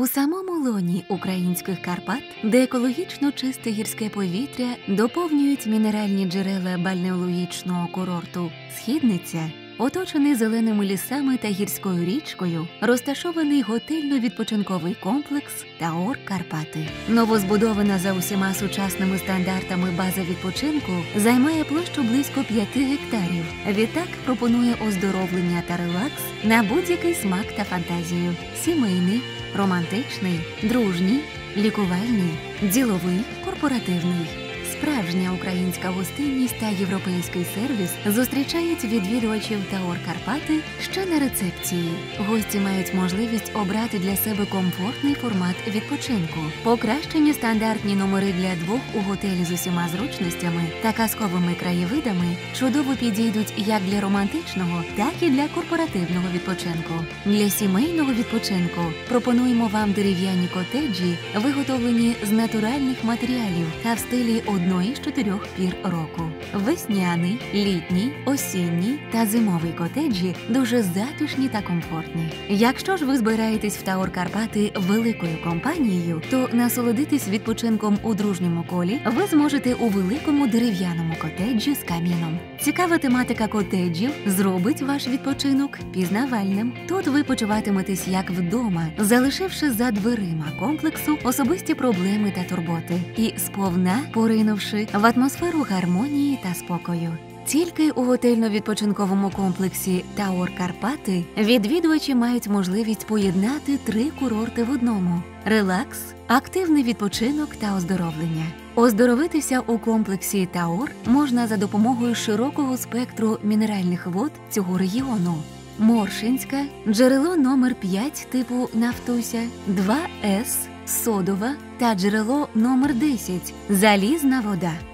У самому лоні українських Карпат, де екологічно чисте гірське повітря доповнюють мінеральні джерела бальнеологічного курорту Східниця, оточений зеленими лісами та гірською річкою, розташований готельно-відпочинковий комплекс Таор Карпати. Новозбудована за усіма сучасними стандартами база відпочинку займає площу близько 5 гектарів. Відтак пропонує оздоровлення та релакс на будь-який смак та фантазію: сімейний, романтичний, дружній, лікувальний, діловий, корпоративний. Справжня українська гостинність та європейський сервіс зустрічають відвідувачів Таор Карпати ще на рецепції. Гості мають можливість обрати для себе комфортний формат відпочинку, покращені стандартні номери для двох у готелі з усіма зручностями та казковими краєвидами чудово підійдуть як для романтичного, так і для корпоративного відпочинку. Для сімейного відпочинку пропонуємо вам дерев'яні котеджі, виготовлені з натуральних матеріалів та в стилі одної з чотирьох пір року. Весняний, літній, осінній та зимовий котеджі дуже затишні та комфортні. Якщо ж ви збираєтесь в Таор Карпати великою компанією, то насолодитись відпочинком у дружньому колі ви зможете у великому дерев'яному котеджі з каміном. Цікава тематика котеджів зробить ваш відпочинок пізнавальним. Тут ви почуватиметесь як вдома, залишивши за дверима комплексу особисті проблеми та турботи, і сповна поринувши в атмосферу гармонії та спокою. Тільки у готельно-відпочинковому комплексі Таор Карпати відвідувачі мають можливість поєднати три курорти в одному: релакс, активний відпочинок та оздоровлення. Оздоровитися у комплексі Таор можна за допомогою широкого спектру мінеральних вод цього регіону. Моршинська, джерело номер 5 типу Нафтуся, 2С, Содова та джерело номер 10 Залізна вода.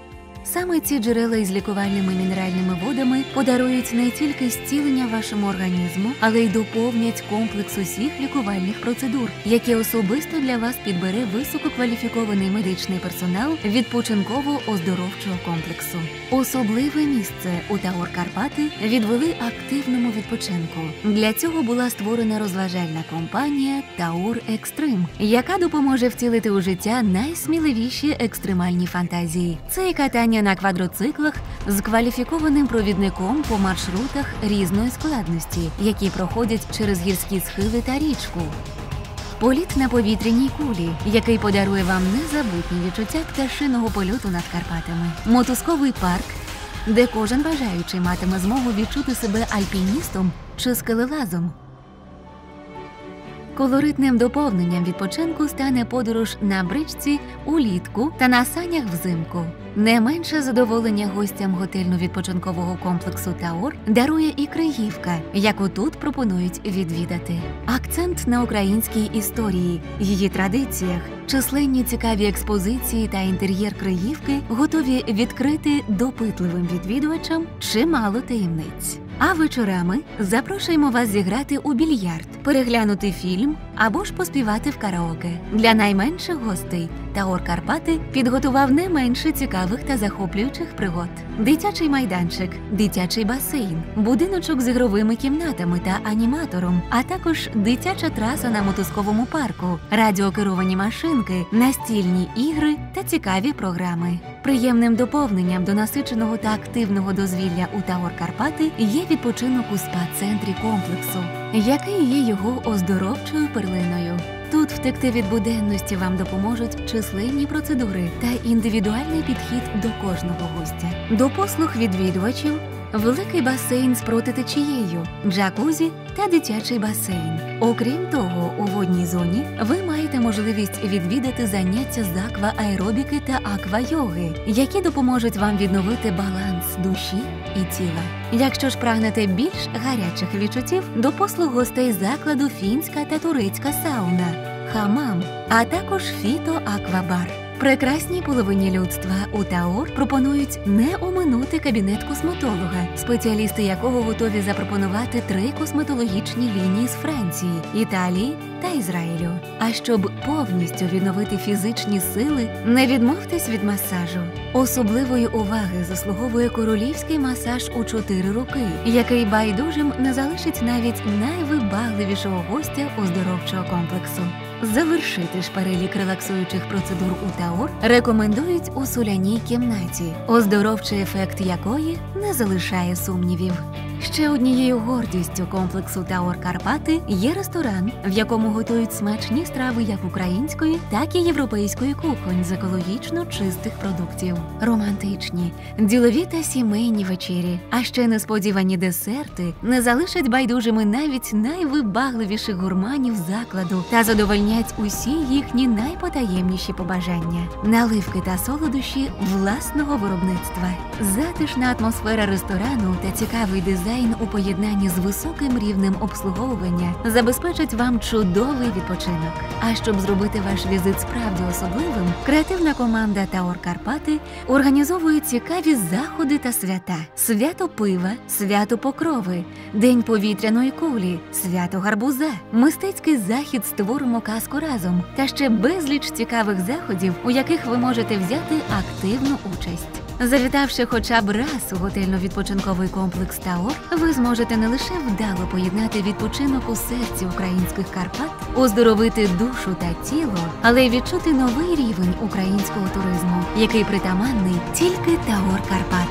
Саме ці джерела із лікувальними мінеральними водами подарують не тільки зцілення вашому організму, але й доповнять комплекс усіх лікувальних процедур, які особисто для вас підбере висококваліфікований медичний персонал відпочинково-оздоровчого комплексу. Особливе місце у Таор Карпати відвели активному відпочинку. Для цього була створена розважальна компанія Таур Екстрим, яка допоможе втілити у життя найсміливіші екстремальні фантазії. Це і катання на квадроциклах з кваліфікованим провідником по маршрутах різної складності, які проходять через гірські схили та річку. Політ на повітряній кулі, який подарує вам незабутні відчуття пташиного польоту над Карпатами, мотузковий парк, де кожен бажаючий матиме змогу відчути себе альпіністом чи скелелазом. Колоритним доповненням відпочинку стане подорож на бричці улітку та на санях взимку. Не менше задоволення гостям готельно-відпочинкового комплексу Таор дарує і Криївка, яку тут пропонують відвідати. Акцент на українській історії, її традиціях, численні цікаві експозиції та інтер'єр Криївки готові відкрити допитливим відвідувачам чимало таємниць. А вечорами запрошуємо вас зіграти у більярд, переглянути фільм або ж поспівати в караоке. Для найменших гостей Таор Карпати підготував не менше цікавих та захоплюючих пригод: дитячий майданчик, дитячий басейн, будиночок з ігровими кімнатами та аніматором, а також дитяча траса на мотузковому парку, радіокеровані машинки, настільні ігри та цікаві програми. Приємним доповненням до насиченого та активного дозвілля у Таор Карпати є відпочинок у спа-центрі комплексу, який є його оздоровчою перлиною. Тут втекти від буденності вам допоможуть численні процедури та індивідуальний підхід до кожного гостя. До послуг відвідувачів великий басейн з протитечією, джакузі та дитячий басейн. Окрім того, у водній зоні ви маєте можливість відвідати заняття з аквааеробіки та аквайоги, які допоможуть вам відновити баланс душі і тіла. Якщо ж прагнете більш гарячих відчуттів, до послуг гостей закладу фінська та турецька сауна, хамам, а також фіто-аквабар. Прекрасній половині людства у Таор пропонують не оминути кабінет косметолога, спеціалісти якого готові запропонувати три косметологічні лінії з Франції, Італії та Ізраїлю. А щоб повністю відновити фізичні сили, не відмовтесь від масажу. Особливої уваги заслуговує королівський масаж у чотири роки, який байдужим не залишить навіть найвибагливішого гостя оздоровчого комплексу. Завершити ж перелік релаксуючих процедур у Таор рекомендують у соляній кімнаті, оздоровчий ефект якої не залишає сумнівів. Ще однією гордістю комплексу Таор Карпати є ресторан, в якому готують смачні страви як української, так і європейської кухонь з екологічно чистих продуктів, романтичні, ділові та сімейні вечері, а ще несподівані десерти не залишать байдужими навіть найвибагливіших гурманів закладу та задовольнять усі їхні найпотаємніші побажання, наливки та солодощі власного виробництва, затишна атмосфера ресторану та цікавий дизайн у поєднанні з високим рівнем обслуговування забезпечать вам чудовий відпочинок. А щоб зробити ваш візит справді особливим, креативна команда Таор Карпати організовує цікаві заходи та свята: свято пива, свято покрови, день повітряної кулі, свято гарбуза, мистецький захід створимо казку разом та ще безліч цікавих заходів, у яких ви можете взяти активну участь. Завітавши хоча б раз у готельно-відпочинковий комплекс Таор, ви зможете не лише вдало поєднати відпочинок у серці українських Карпат, оздоровити душу та тіло, але й відчути новий рівень українського туризму, який притаманний тільки Таор Карпат.